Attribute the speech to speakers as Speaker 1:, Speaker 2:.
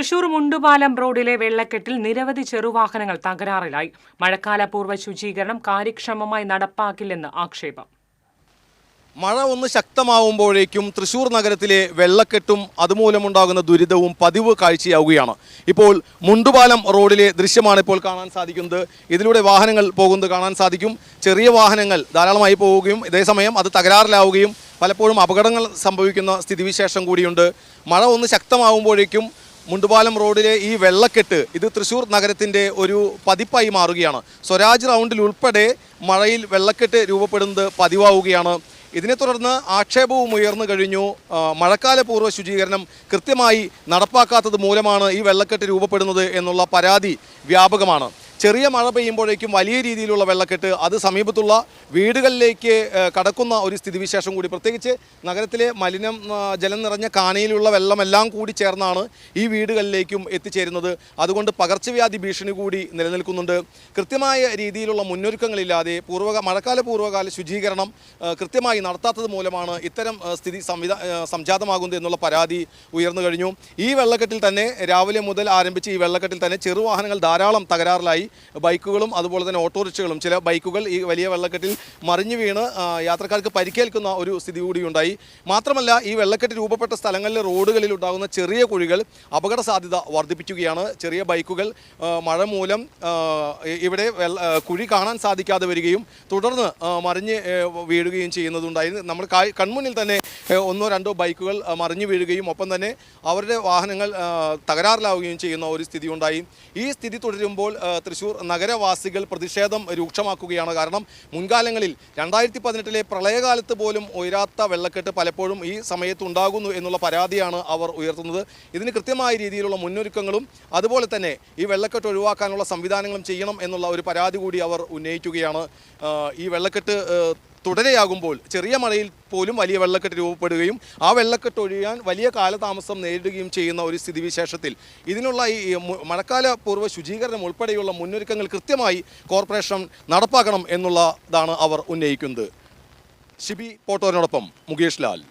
Speaker 1: തൃശൂർ മുണ്ടുപാലം റോഡിലെ വെള്ളക്കെട്ടിൽ നിരവധി ചെറുവാഹനങ്ങൾ തകരാറിലായി. മഴക്കാലപൂർവ ശുചീകരണം കാര്യക്ഷമമായി നടപ്പാക്കില്ലെന്ന് ആക്ഷേപം.
Speaker 2: മഴ ഒന്ന് ശക്തമാവുമ്പോഴേക്കും തൃശൂർ നഗരത്തിലെ വെള്ളക്കെട്ടും അതുമൂലമുണ്ടാകുന്ന ദുരിതവും പതിവ് കാഴ്ചയാവുകയാണ്. ഇപ്പോൾ മുണ്ടുപാലം റോഡിലെ ദൃശ്യമാണ് ഇപ്പോൾ കാണാൻ സാധിക്കുന്നത്. ഇതിലൂടെ വാഹനങ്ങൾ പോകുന്നത് കാണാൻ സാധിക്കും. ചെറിയ വാഹനങ്ങൾ ധാരാളമായി പോവുകയും ഇതേസമയം അത് തകരാറിലാവുകയും പലപ്പോഴും അപകടങ്ങൾ സംഭവിക്കുന്ന സ്ഥിതിവിശേഷം കൂടിയുണ്ട്. മഴ ഒന്ന് ശക്തമാവുമ്പോഴേക്കും മുണ്ടുപാലം റോഡിലെ ഈ വെള്ളക്കെട്ട് ഇത് തൃശ്ശൂർ നഗരത്തിന്റെ ഒരു പതിപ്പായി മാറുകയാണ്. സ്വരാജ് റൗണ്ടിൽ ഉൾപ്പെടെ മഴയിൽ വെള്ളക്കെട്ട് രൂപപ്പെടുന്നത് പതിവാവുകയാണ്. ഇതിനെ തുടർന്ന് ആക്ഷേപവും ഉയർന്നു കഴിഞ്ഞു. മഴക്കാല മഴക്കാലപൂർവ ശുചീകരണം കൃത്യമായി നടപ്പാക്കാത്തത് മൂലമാണ് ഈ വെള്ളക്കെട്ട് രൂപപ്പെടുന്നത് എന്നുള്ള പരാതി വ്യാപകമാണ്. ചെറിയ മഴ പെയ്യുമ്പോഴേക്കും വലിയ രീതിയിലുള്ള വെള്ളക്കെട്ട് അത് സമീപത്തുള്ള വീടുകളിലേക്ക് കടക്കുന്ന ഒരു സ്ഥിതിവിശേഷം കൂടി. പ്രത്യേകിച്ച് നഗരത്തിലെ മലിനം ജലം നിറഞ്ഞ കാനയിലുള്ള വെള്ളമെല്ലാം കൂടി ചേർന്നാണ് ഈ വീടുകളിലേക്കും എത്തിച്ചേരുന്നത്. അതുകൊണ്ട് പകർച്ചവ്യാധി ഭീഷണി കൂടി നിലനിൽക്കുന്നുണ്ട്. കൃത്യമായ രീതിയിലുള്ള മുന്നൊരുക്കങ്ങളില്ലാതെ പൂർവ മഴക്കാല പൂർവകാല ശുചീകരണം കൃത്യമായി നടത്താത്തത് മൂലമാണ് ഇത്തരം സ്ഥിതി സംവിധാ സംജാതമാകുന്നത് എന്നുള്ള പരാതി ഉയർന്നു കഴിഞ്ഞു. ഈ വെള്ളക്കെട്ടിൽ തന്നെ രാവിലെ മുതൽ ആരംഭിച്ച് ഈ വെള്ളക്കെട്ടിൽ തന്നെ ചെറുവാഹനങ്ങൾ ധാരാളം തകരാറിലായി. ബൈക്കുകളും അതുപോലെ തന്നെ ഓട്ടോറിക്ഷകളും ചില ബൈക്കുകൾ ഈ വലിയ വെള്ളക്കെട്ടിൽ മറിഞ്ഞു വീണ് യാത്രക്കാർക്ക് പരിക്കേൽക്കുന്ന ഒരു സ്ഥിതി കൂടി ഉണ്ടായി. മാത്രമല്ല ഈ വെള്ളക്കെട്ട് രൂപപ്പെട്ട സ്ഥലങ്ങളിലെ റോഡുകളിൽ ഉണ്ടാകുന്ന ചെറിയ കുഴികൾ അപകട സാധ്യത വർദ്ധിപ്പിക്കുകയാണ്. ചെറിയ ബൈക്കുകൾ മഴ മൂലം ഇവിടെ കുഴി കാണാൻ സാധിക്കാതെ വരികയും തുടർന്ന് മറിഞ്ഞ് വീഴുകയും ചെയ്യുന്നതുണ്ടായിരുന്നു. നമ്മൾ കൺമുന്നിൽ തന്നെ ഒന്നോ രണ്ടോ ബൈക്കുകൾ മറിഞ്ഞു വീഴുകയും ഒപ്പം തന്നെ അവരുടെ വാഹനങ്ങൾ തകരാറിലാവുകയും ചെയ്യുന്ന ഒരു സ്ഥിതി ഉണ്ടായി. ഈ സ്ഥിതി തുടരുമ്പോൾ ആ, തൃശ്ശൂർ നഗരവാസികൾ പ്രതിഷേധം രൂക്ഷമാക്കുകയാണ്. കാരണം മുൻകാലങ്ങളിൽ രണ്ടായിരത്തി പതിനെട്ടിലെ പ്രളയകാലത്ത് പോലും ഉയരാത്ത വെള്ളക്കെട്ട് പലപ്പോഴും ഈ സമയത്ത് ഉണ്ടാകുന്നു എന്നുള്ള പരാതിയാണ് അവർ ഉയർത്തുന്നത്. ഇതിന് കൃത്യമായ രീതിയിലുള്ള മുന്നൊരുക്കങ്ങളും അതുപോലെ തന്നെ ഈ വെള്ളക്കെട്ട് ഒഴിവാക്കാനുള്ള സംവിധാനങ്ങളും ചെയ്യണം എന്നുള്ള ഒരു പരാതി കൂടി അവർ ഉന്നയിക്കുകയാണ്. ഈ വെള്ളക്കെട്ട് തുടരെയാകുമ്പോൾ ചെറിയ മഴയിൽ പോലും വലിയ വെള്ളക്കെട്ട് രൂപപ്പെടുകയും ആ വെള്ളക്കെട്ട് ഒഴിയാൻ വലിയ കാലതാമസം നേരിടുകയും ചെയ്യുന്ന ഒരു സ്ഥിതിവിശേഷത്തിൽ. ഇതിനുള്ള ഈ മഴക്കാല പൂർവ ശുചീകരണം ഉൾപ്പെടെയുള്ള മുന്നൊരുക്കങ്ങൾ കൃത്യമായി കോർപ്പറേഷൻ നടപ്പാക്കണം എന്നുള്ളതാണ് അവർ ഉന്നയിക്കുന്നത്. ഷിബി പോട്ടോറിനോടൊപ്പം മുകേഷ് ലാൽ.